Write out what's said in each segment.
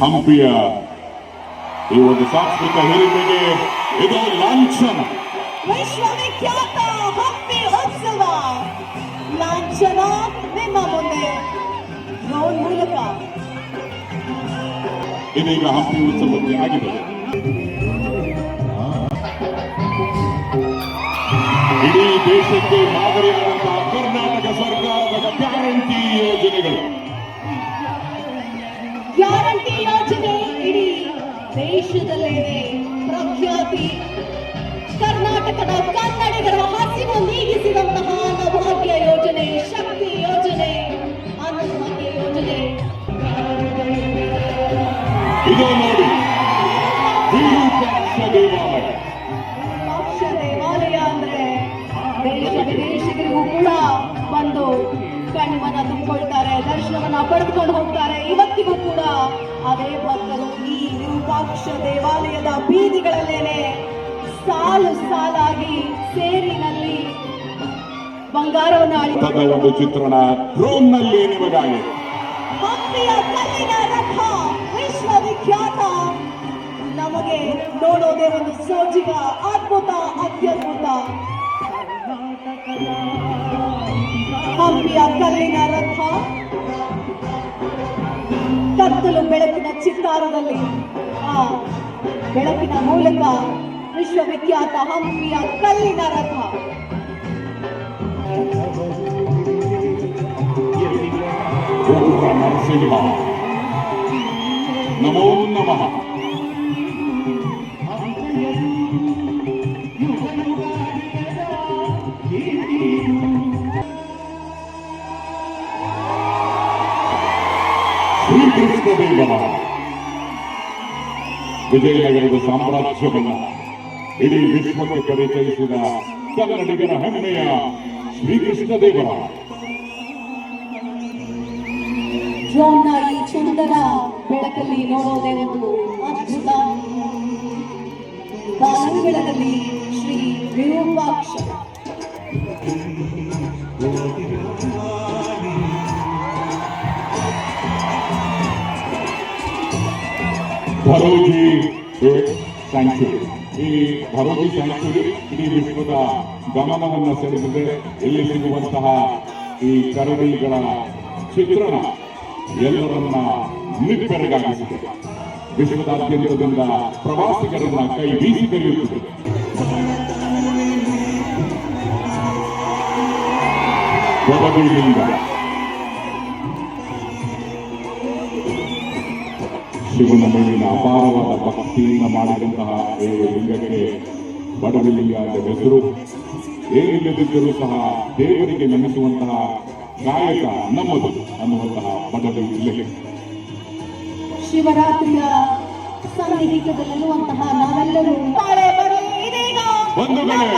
ಹಂಪಿಯ ಈ ಒಂದು ಸಾಂಸ್ಕೃತಿಕ ಹಿರಿಮೆಗೆ ಇದು ಲಾಂಛನ ವಿಶ್ವವಿಖ್ಯಾತ ಹಂಪಿ ಉತ್ಸವ ಲಾಂಛನ ನಿಮ್ಮ ಮುಂದೆ ಡ್ರೋನ್ ಮೂಲಕ ಇದೀಗ ಹಂಪಿ ಉತ್ಸವಕ್ಕೆ ಆಗಿದೆ ಇಡೀ ದೇಶಕ್ಕೆ ಮಾದರಿಯಾದಂತಹ ಕನ್ನಡಿಗರ ಹಸಿವು ನೀಗಿಸಿದಂತಹ ನವಭಾಗ್ಯ ಯೋಜನೆ ಶಕ್ತಿ ಯೋಜನೆ ಅನ್ನಭಾಗ್ಯ ಯೋಜನೆ. ಇದು ನೋಡಿ ವಿರೂಪಾಕ್ಷ ದೇವಾಲಯ. ಮೋಕ್ಷ ದೇವಾಲಯ ಅಂದ್ರೆ ದೇಶ ವಿದೇಶಿಗರಿಗೂ ಕೂಡ ಬಂದು ಕಣ್ಮನ ತುಂಬಿಕೊಳ್ತಾರೆ ದರ್ಶನವನ್ನ ಪಡೆದುಕೊಂಡು ಹೋಗ್ತಾರೆ. ಇವತ್ತಿಗೂ ಕೂಡ ಅದೇ ಭಕ್ತರು ಈ ವಿರೂಪಾಕ್ಷ ದೇವಾಲಯದ ಬೀದಿಗಳಲ್ಲೇನೆ ಸಾಲು ಸಾಲಾಗಿ ಸೇರಿನಲ್ಲಿ ಬಂಗಾರವನ್ನು ಒಂದು ಚಿತ್ರಣ ರೋಮ್ನಲ್ಲಿ ನಲ್ಲಿ ನಿಮಗಾಗಿ. ಹಂಪಿಯ ಕಲ್ಲಿನ ರಥ ವಿಶ್ವವಿಖ್ಯಾತ. ನಮಗೆ ನೋಡೋದೇ ಒಂದು ಸೋಜಿಗ ಅದ್ಭುತ ಅತ್ಯದ್ಭುತ. ಹಂಪಿಯ ಕಲ್ಲಿನ ರಥ ಕತ್ತಲು ಬೆಳಕಿನ ಚಿತ್ತಾರದಲ್ಲಿ ಆ ಬೆಳಕಿನ ಮೂಲಕ ವಿಶ್ವವಿಖ್ಯಾತ ಹಂಪಿಯ ಕಲ್ಲಿನ ರಥ ಉಗ್ರ ನರಸಿಂಹ ನಮೋ ನಮಃ ಶ್ರೀಕೃಷ್ಣ ದೇವರ ವಿಜಯನಗರದ ಸಾಮ್ರಾಜ್ಯವನ್ನ ಇಡೀ ವಿಶ್ವಕ್ಕೆ ಪರಿಚಯಿಸಿದ ಕನ್ನಡಿಗರ ಹೆಮ್ಮೆಯ ಶ್ರೀಕೃಷ್ಣ ದೇವರ. ಡ್ರೋನ್ನ ಈ ಚಂದನ ಬೆಳಕಲ್ಲಿ ನೋಡೋದೇ ಒಂದು ಅದ್ಭುತ. ಬಾಲಂಗಳದಲ್ಲಿ ಶ್ರೀ ವಿರೂಪಾಕ್ಷ. ಭರೋಜಿ ಸ್ಯಾಂಕ್ಚುರಿ ಈ ಭರತಿ ಸ್ಯಾಂಕ್ಚುರಿ ಇಡೀ ವಿಶ್ವದ ಗಮನವನ್ನು ಸೆಳೆದಿದೆ ಇಲ್ಲಿ ಸಿಗುವಂತಹ ಈ ಕರಡಿಗಳ ಚಿತ್ರಣ ಎಲ್ಲರನ್ನ ನಿಪ್ಪೆರಗಾಗಿಸಿದೆ ವಿಶ್ವದಾದ್ಯಂತದಿಂದ ಪ್ರವಾಸಿಗರನ್ನ ಕೈ ಬೀಸಿ ಕರೆಯುತ್ತಿದೆ ಕೊಡಗಿನಿಂದ ಶಿವನ ಮೇಲಿನ ಅಪಾರವಾದ ಭಕ್ತಿಯಿಂದ ಮಾಡಿದಂತಹ ಲಿಂಗಕ್ಕೆ ಬಡವಲಿಂಗ ಅಂತ ಹೆಸರು. ಏನಿಲ್ಲದಿದ್ದರೂ ಸಹ ದೇವರಿಗೆ ನೆನೆಸುವಂತಹ ಗಾಯಕ ನಮ್ಮದು ಅನ್ನುವಂತಹ ಬಡವಿ ಲಿಂಗ ಶಿವರಾತ್ರಿಯ ಸನ್ನಿಹಿತದಲ್ಲಿರುವಂತಹ ನಾವೆಲ್ಲರೂ ಬಂಧುಗಳೇ.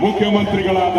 ಮುಖ್ಯಮಂತ್ರಿಗಳಾದ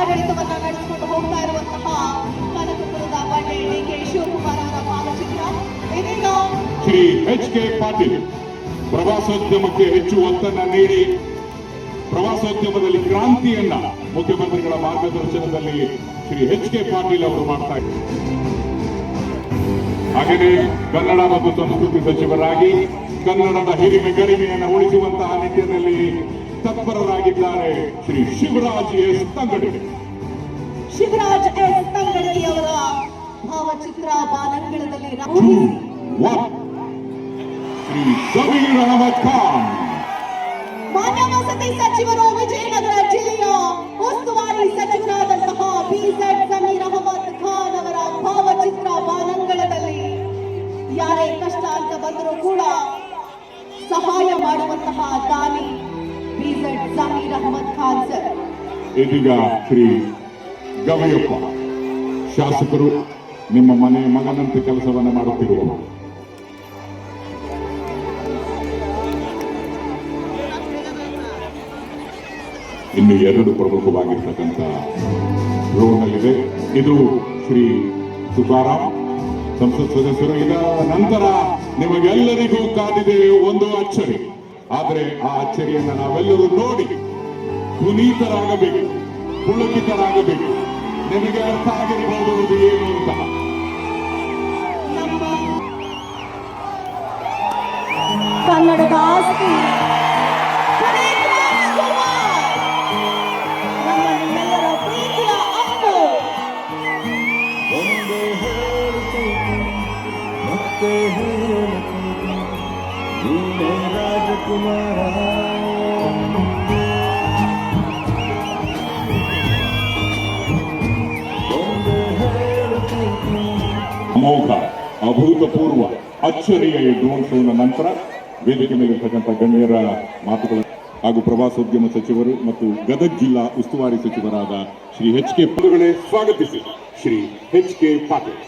ಆಡಳಿತವನ್ನು ನಡೆಸಿಕೊಂಡು ಹೋಗ್ತಾ ಇರುವಂತಹ ಕನಕಪುರದ ಬಂಡೆ ಡಿ ಕೆ ಶಿವಕುಮಾರ್ ಅವರ ಭಾವಚಿತ್ರ. ಇದೀಗ ಶ್ರೀ ಎಚ್ ಕೆ ಪಾಟೀಲ್ ಪ್ರವಾಸೋದ್ಯಮಕ್ಕೆ ಹೆಚ್ಚು ಒತ್ತನ್ನ ನೀಡಿ ಪ್ರವಾಸೋದ್ಯಮದಲ್ಲಿ ಕ್ರಾಂತಿಯನ್ನ ಮುಖ್ಯಮಂತ್ರಿಗಳ ಮಾರ್ಗದರ್ಶನದಲ್ಲಿ ಶ್ರೀ ಎಚ್ ಕೆ ಪಾಟೀಲ್ ಅವರು ಮಾಡ್ತಾ ಇದ್ದಾರೆ. ಹಾಗೆಯೇ ಕನ್ನಡ ಮತ್ತು ಸಂಸ್ಕೃತಿ ಸಚಿವರಾಗಿ ಕನ್ನಡದ ಹಿರಿಮೆ ಗರಿಮೆಯನ್ನು ಉಳಿಸುವಂತಹ ನಿಟ್ಟಿನಲ್ಲಿ ತತ್ಪರರಾಗಿದ್ದಾರೆ. ಶ್ರೀ ಶಿವರಾಜ್ ಎಸ್. ತಂಗಡಿ. ಶಿವರಾಜ್ ಎಸ್. ತಂಗಡಿಯವರ ಅವರ ಭಾವಚಿತ್ರ ಬಾಲಂಗಳದಲ್ಲಿ ಶ್ರೀ ಸಮೀರ್ ಅಹಮದ್ ಖಾನ್. ಮಾನ್ಯ ವಸತಿ ಸಚಿವರು ವಿಜಯನಗರ ಜಿಲ್ಲೆಯ ಉಸ್ತುವಾರಿ ಸಚಿವರಾದಂತಹ ಬಿಜೆಡ್ ಸಮೀರ್ ಅಹಮದ್ ಖಾನ್ ಅವರ ಭಾವಚಿತ್ರ ಬಾಲಂಗಳದಲ್ಲಿ ಯಾರೇ ಕಷ್ಟ ಅಂತ ಬಂದರೂ ಕೂಡ ಸಹಾಯ ಮಾಡುವಂತಹ ದಾನಿ ಖಾನ್ ಸರ್ ಇದೀಗ ಶ್ರೀ ಗವಯಪ್ಪ ಶಾಸಕರು ನಿಮ್ಮ ಮನೆ ಮಗನಂತೆ ಕೆಲಸವನ್ನು ಮಾಡುತ್ತಿರುವ ಇನ್ನು ಎರಡು ಪ್ರಮುಖವಾಗಿರ್ತಕ್ಕಂಥ ರೋಡ್ನಲ್ಲಿದೆ ಇದು ಶ್ರೀ ತುಕಾರಾಮ್ ಸಂಸತ್ ಸದಸ್ಯರು. ಇದರ ನಂತರ ನಿಮಗೆಲ್ಲರಿಗೂ ಕಾದಿದೆ ಒಂದು ಅಚ್ಚರಿ. ಆದರೆ ಆ ಅಚ್ಚರಿಯನ್ನು ನಾವೆಲ್ಲರೂ ನೋಡಿ ಪುನೀತರಾಗಬೇಕು ಪುಳಕಿತರಾಗಬೇಕು ನಿಮಗೆ ಅರ್ಥ ಆಗಿರಬಹುದು ಏನು ಅಂತ. ಕನ್ನಡದ ಆಸ್ತಿ. ಅಮೋಘ ಅಭೂತಪೂರ್ವ, ಅಚ್ಚರಿಯ ಈ ಡ್ರೋನ್ ಶೋನ ನಂತರ ವೇದಿಕೆ ಮೇಲಿರ್ತಕ್ಕಂಥ ಗಣ್ಯರ ಮಾತುಗಳು ಹಾಗೂ ಪ್ರವಾಸೋದ್ಯಮ ಸಚಿವರು ಮತ್ತು ಗದಗ ಜಿಲ್ಲಾ ಉಸ್ತುವಾರಿ ಸಚಿವರಾದ ಶ್ರೀ ಎಚ್ ಕೆ ಪದಗಳೇ ಸ್ವಾಗತಿಸಿ. Shri H K Patil.